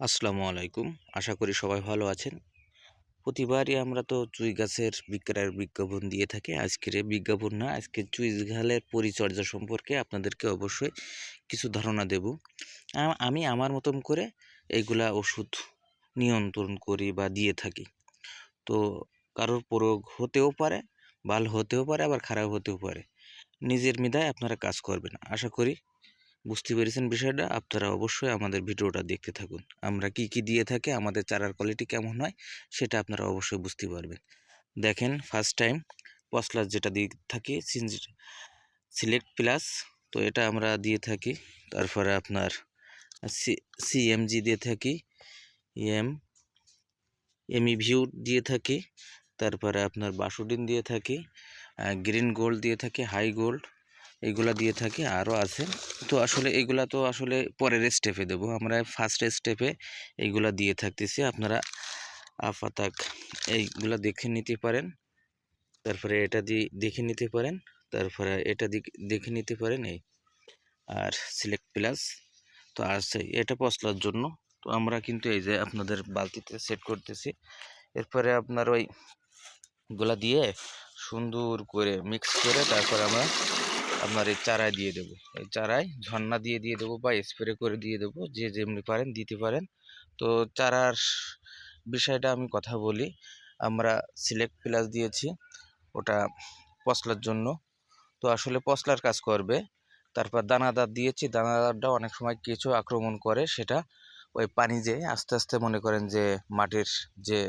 আসসালামু আলাইকুম। আশা করি সবাই ভালো আছেন। প্রতিবারই আমরা তো চুই গাছের বিক্রয়ের বিজ্ঞাপন দিয়ে থাকি। আজকের বিজ্ঞাপন না, আজকে চুই ঘালের পরিচর্যা সম্পর্কে আপনাদেরকে অবশ্যই কিছু ধারণা দেব। আমি আমার মতন করে এইগুলা ওষুধ নিয়ন্ত্রণ করি বা দিয়ে থাকি। তো কারোর প্রয়োগ হতেও পারে, ভালো হতেও পারে, আবার খারাপ হতেও পারে। নিজের মেধায় আপনারা কাজ করবেন। আশা করি বুঝতে পেরেছেন বিষয়টা? আপনারা অবশ্যই আমাদের ভিডিওটা দেখতে থাকুন। আমরা কি কি দিয়ে থাকি, আমাদের চারার কোয়ালিটি কেমন হয়, সেটা আপনারা অবশ্যই বুঝতে পারবেন। দেখেন ফার্স্ট টাইম পসলাস যেটা দিয়ে থাকি সিলেক্ট প্লাস তো এটা আমরা দিয়ে থাকি। তারপরে আপনার সি সিএমজি দিয়ে থাকি এম এমই ভিউ দিয়ে থাকি। তারপরে আপনার বাসুডিন দিয়ে থাকি গ্রিন গোল্ড দিয়ে থাকি হাই গোল্ড এইগুলা দিয়ে থাকি আরও আছে। তো আসলে এইগুলা তো আসলে পরের স্টেপে দেবো। আমরা ফার্স্ট স্টেপে এইগুলা দিয়ে থাকতেছি। আপনারা আপাতাক এইগুলা দেখে নিতে পারেন। তারপরে এটা দিয়ে দেখে নিতে পারেন। তারপরে এটা দেখে নিতে পারেন এই আর সিলেক্ট প্লাস তো আছে, এটা পশলার জন্য। তো আমরা কিন্তু এই যে আপনাদের বালতিতে সেট করতেছি। এরপরে আপনার ওই গুলা দিয়ে সুন্দর করে মিক্স করে তারপর আমরা আপনার এই চারায় দিয়ে দেবো। এই চারায় ঝর্ণা দিয়ে দিয়ে দেবো বা স্প্রে করে দিয়ে দেবো, যে যেমনি পারেন, দিতে পারেন। তো চারার বিষয়টা আমি কথা বলি। আমরা সিলেক্ট প্লাস দিয়েছি, ওটা পশলার জন্য। তো আসলে পশলার কাজ করবে। তারপর দানাদার দিয়েছি, দানাদারটা অনেক সময় কিছু আক্রমণ করে, সেটা ওই পানি যে আস্তে আস্তে মনে করেন যে মাটির যে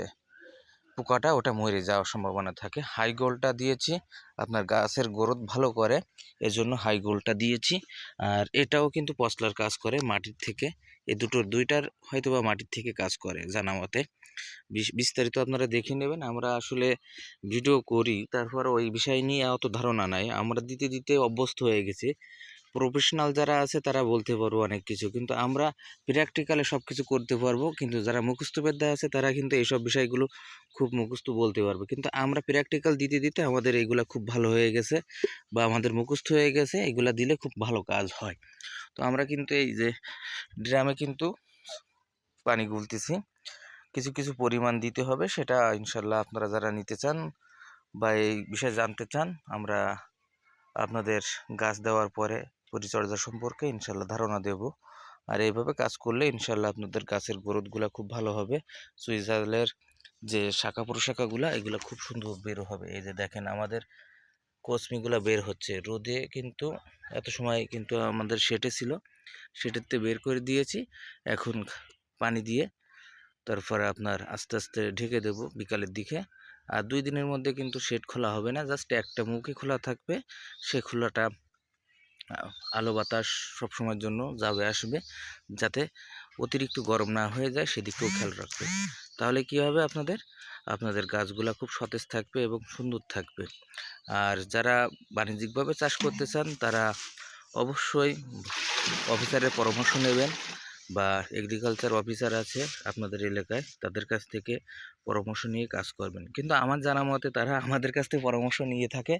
পোকাটা ওটা মরে যাওয়ার সম্ভাবনা থাকে। হাই গোলটা দিয়েছি। আপনার গাছের গ্রোথ ভালো করে, এজন্য হাই গোলটা দিয়েছি। আর এটাও কিন্তু পশলার কাজ করে মাটির থেকে। এ দুটোর দুইটার হয়তো বা মাটির থেকে কাজ করে জানা মতে। বিস- বিস্তারিত আপনারা দেখে নেবেন। আমরা আসলে ভিডিও করি তারপর ওই বিষয় নিয়ে অত ধারণা নাই। আমরা দিতে দিতে অভ্যস্ত হয়ে গেছি। প্রফেশনাল যারা আছে, তারা বলতে পারব অনেক কিছু। কিন্তু আমরা প্র্যাকটিক্যালে সব কিছু করতে পারব, কিন্তু যারা মুখস্থ বিদ্যা আছে, তারা কিন্তু এইসব বিষয়গুলো খুব মুখস্থ বলতে পারবে। কিন্তু আমরা প্র্যাকটিক্যাল দিতে দিতে আমাদের এইগুলা খুব ভালো হয়ে গেছে, বা আমাদের মুখস্থ হয়ে গেছে এগুলো দিলে খুব ভালো কাজ হয়। তো আমরা কিন্তু এই যে ড্রামে কিন্তু পানি গুলতেছি। কিছু কিছু পরিমাণ দিতে হবে, সেটা ইনশাল্লাহ আপনারা যারা নিতে চান, বা এই বিষয়ে জানতে চান, আমরা আপনাদের গাছ দেওয়ার পরে পরিচর্যা সম্পর্কে ইনশাল্লাহ ধারণা দেব। আর এইভাবে কাজ করলে ইনশাল্লাহ আপনাদের গাছের গ্রোথগুলো খুব ভালো হবে। সুইজারল্যান্ডের যে শাখা প্রশাখাগুলো, এগুলো খুব সুন্দর বের হবে। এই যে দেখেন আমাদের কসমিগুলো বের হচ্ছে। রোদে কিন্তু এত সময় কিন্তু আমাদের সেটে ছিল, সেটেতে বের করে দিয়েছি। এখন পানি দিয়ে তারপরে আপনার আস্তে আস্তে ঢেকে দেব বিকালের দিকে। আর দুই দিনের মধ্যে কিন্তু শেড খোলা হবে না, জাস্ট একটা মুখে খোলা থাকবে। সে খোলাটা আলো বাতাস সব সময়ের জন্য যাবে আসবে। যাতে অতিরিক্ত গরম না হয়ে যায়, সেদিকেও খেয়াল রাখবে। তাহলে কি হবে আপনাদের? আপনাদের গাছগুলো খুব সতেজ থাকবে এবং সুন্দর থাকবে। আর যারা বাণিজ্যিকভাবে চাষ করতে চান, তারা অবশ্যই অফিসারের পরামর্শ নেবেন। বা এগ্রিকালচার অফিসার আছে আপনাদের এলাকায়, তাদের কাছ থেকে পরামর্শ নিয়ে কাজ করবেন। কিন্তু আমার জানা মতে তারা আমাদের কাছ থেকে পরামর্শ নিয়ে থাকে,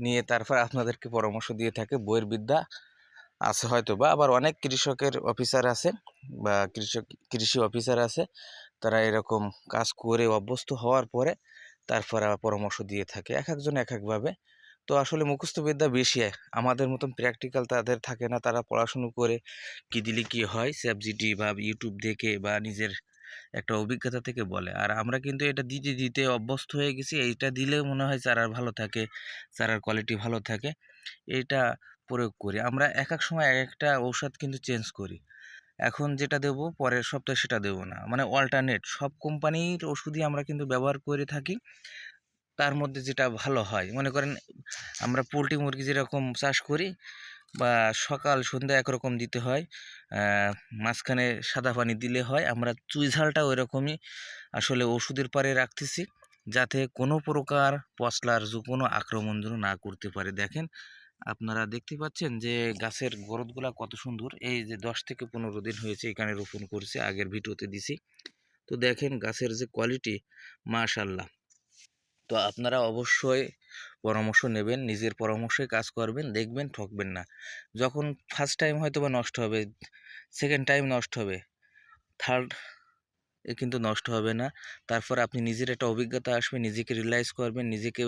নিয়ে তারপর আপনাদেরকে পরামর্শ দিয়ে থাকে। বইয়ের বিদ্যা আছে হয়তো বা আবার অনেক কৃষকের অফিসার আছে বা কৃষক, কৃষি অফিসার আছে, তারা এরকম কাজ করে অভ্যস্ত হওয়ার পরে তারপর পরামর্শ দিয়ে থাকে, এক একজন এক একভাবে তো আসলে মুখস্থ বিদ্যা বেশি, আমাদের মতন প্র্যাকটিক্যাল তাদের থাকে না, তারা পড়াশুনো করে কি দিলে কি হয় স্যাবজিটি বা ইউটিউব দেখে বা নিজের একটা অভিজ্ঞতা থেকে বলে। আর আমরা কিন্তু এটা দিতে দিতে অভ্যস্ত হয়ে গেছি, এইটা দিলে মনে হয় চারার ভালো থাকে চারার কোয়ালিটি ভালো থাকে এটা প্রয়োগ করি। আমরা এক এক সময় এক একটা ঔষধ কিন্তু চেঞ্জ করি। এখন যেটা দেবো, পরের সপ্তাহে সেটা দেবো না। মানে অল্টারনেট সব কোম্পানির ওষুধই আমরা কিন্তু ব্যবহার করে থাকি। তার মধ্যে যেটা ভালো হয়। মনে করেন, আমরা পোলট্রি মুরগি যেরকম চাষ করি বা সকাল, সন্ধ্যা একরকম দিতে হয় মাঝখানে সাদা পানি দিলে হয়, আমরা চুই ঝালটা ওই রকমই আসলে ওষুধের পারে রাখতেছি যাতে কোনো প্রকার পশলার যে কোনো আক্রমণ যেন না করতে পারে। দেখেন, আপনারা দেখতে পাচ্ছেন যে গাছের গ্রোথগুলা কত সুন্দর। এই যে দশ থেকে পনেরো দিন হয়েছে, এখানে রোপণ করছে, আগের ভিডিওতে দিছি। তো দেখেন, গাছের যে কোয়ালিটি মাশাল্লাহ। তো আপনারা অবশ্যই পরামর্শ নেবেন, নিজের পরামর্শে কাজ করবেন, দেখবেন, ঠকবেন না। যখন ফার্স্ট টাইম হয়তো বা নষ্ট হবে সেকেন্ড টাইম নষ্ট হবে থার্ড এ কিন্তু নষ্ট হবে না। তারপর আপনি নিজের একটা অভিজ্ঞতা আসবে, নিজেকে রিয়েলাইজ করবেন, নিজেকে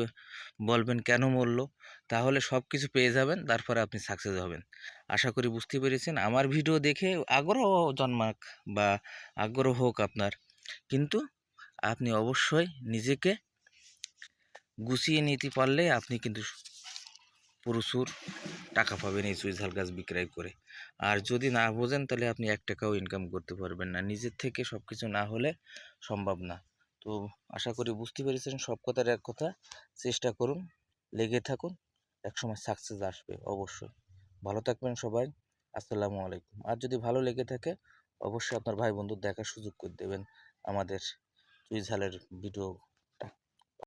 বলবেন কেন মরলো, তাহলে সব কিছু পেয়ে যাবেন, তারপরে আপনি সাকসেস হবেন। আশা করি বুঝতে পেরেছেন। আমার ভিডিও দেখে আগ্রহ জন্মাক বা আগ্রহ হোক আপনার। কিন্তু আপনি অবশ্যই নিজেকে গুছিয়ে নিতে পারলে আপনি কিন্তু প্রচুর টাকা পাবেন এই চুইঝাল গাছ বিক্রয় করে। আর যদি না বোঝেন, তাহলে আপনি এক টাকাও ইনকাম করতে পারবেন না। নিজের থেকে সব কিছু না হলে সম্ভব না। তো আশা করি বুঝতে পেরেছেন সব কথার এক কথা। চেষ্টা করুন, লেগে থাকুন, একসময় সাকসেস আসবে অবশ্যই। ভালো থাকবেন সবাই, আসসালামু আলাইকুম। আর যদি ভালো লেগে থাকে, অবশ্যই আপনার ভাই বন্ধুর দেখার সুযোগ করে দেবেন আমাদের চুইঝালের ভিডিও।